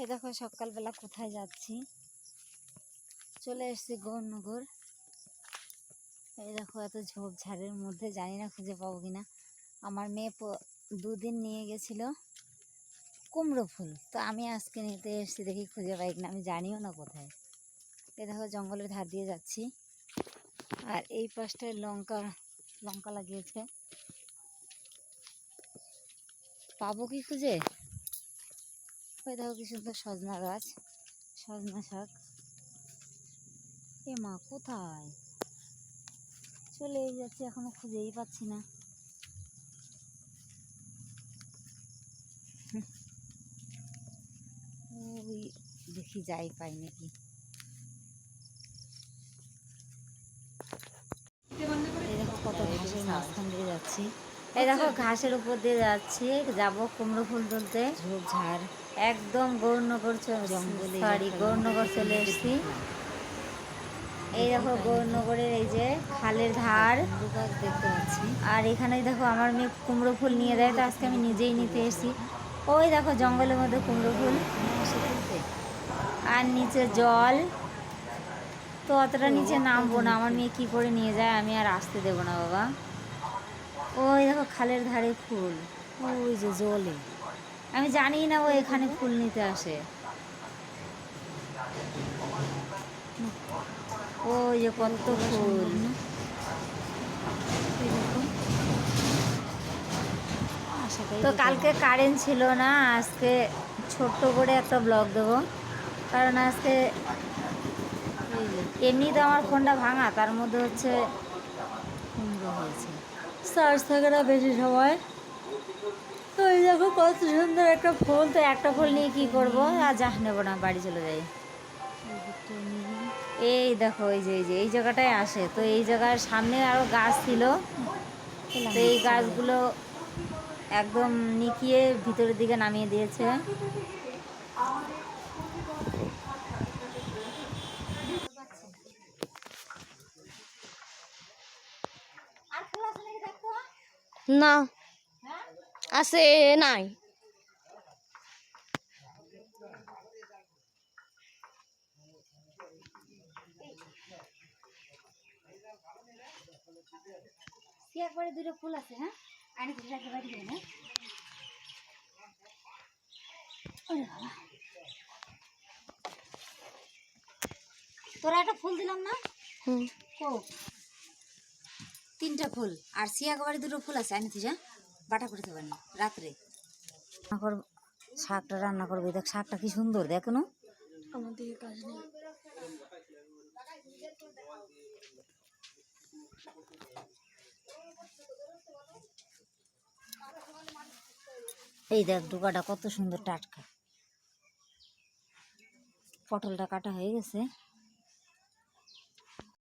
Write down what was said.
এই দেখো সকালবেলা কোথায় যাচ্ছি? চলে এসেছি গৌরনগর। এই দেখো এত ঝোপঝাড়ের মধ্যে, জানি না খুঁজে পাবো কিনা। আমার মেয়ে দুদিন নিয়ে গেছিল কুমড়ো ফুল। তো আমি আজকে নিতে এসেছি দেখি খুঁজে পাই কিনা, আমি জানিও না কোথায়। এই দেখো জঙ্গলের ধার দিয়ে যাচ্ছি। আর এই পাশটায় লঙ্কা লঙ্কা লাগিয়েছে। পাবো কি খুঁজে? ওই দেখো কি সুন্দর সজনা গাছ, সজনা শাক। এ মা, কোথায়? চলে যাচ্ছি, এখনও খুঁজেই পাচ্ছি না। ওই দেখি যাই পাই নাকি। কত ঘাসের মাঝখান দিয়ে যাচ্ছি। এই দেখো ঘাসের উপর দিয়ে যাচ্ছি। যাব কুমড়ো ফুল তুলতে। ঝোপঝাড় একদম গৌরনগর সরি গৌরনগর চলে এসেছি। এই দেখো গৌরনগরের এই যে খালের ধার। দেখতে পাচ্ছি। আর এখানেই দেখো আমার মেয়ে কুমড়ো ফুল নিয়ে দেয় তো আজকে আমি নিজেই নিতে এসেছি। ওই দেখো জঙ্গলের মধ্যে কুমড়ো ফুল। আর নিচে জল। তো অতটা নিচে নামবো না। আমার মেয়ে কি করে নিয়ে যায় আমি আর আসতে দেবো না বাবা। ওই দেখো খালের ধারে ফুল। ওই যে জলে। আমি জানি না ও এখানে ফুল নিতে আসে। ওই যে কত ফুল। তো কালকে কারেন্ট ছিল না, আজকে ছোট্ট করে একটা ব্লগ দেবো। কারণ আজকে এমনি তো আমার ফোনটা ভাঙা, তার মধ্যে হচ্ছে হয়েছে। চার্জ থাকে না বেশি সময়। তো এই দেখো, কত সুন্দর একটা ফুল। তো একটা ফুল নিয়ে কি করব? আর যা নেব না, বাড়ি চলে যাই। এই দেখো, এই যে এই যে, এই জায়গাটায় আসে। তো এই জায়গার সামনে আরও গাছ ছিল। তো এই গাছগুলো একদম নিকিয়ে ভিতরের দিকে নামিয়ে দিয়েছে আর ফুল আছে নাকি দেখো না আছে নাই। সে একবারে দুটো ফুল আছে হ্যাঁ? আনি কিছু রাখতে না। ওরে বাবা। তোরা একটা ফুল দিলাম না? হুম। তিনটা ফুল। আর সিয়া বাড়ি দুটো ফুল আছে আনি যা বাটা করতে পারি রাত্রে। রান্না কর শাকটা রান্না করবে দেখ শাকটা কি সুন্দর দেখো না। আমাদের কাজ নেই। এই দেখ ডোকাটা কত সুন্দর টাটকা। পটলটা কাটা হয়ে গেছে।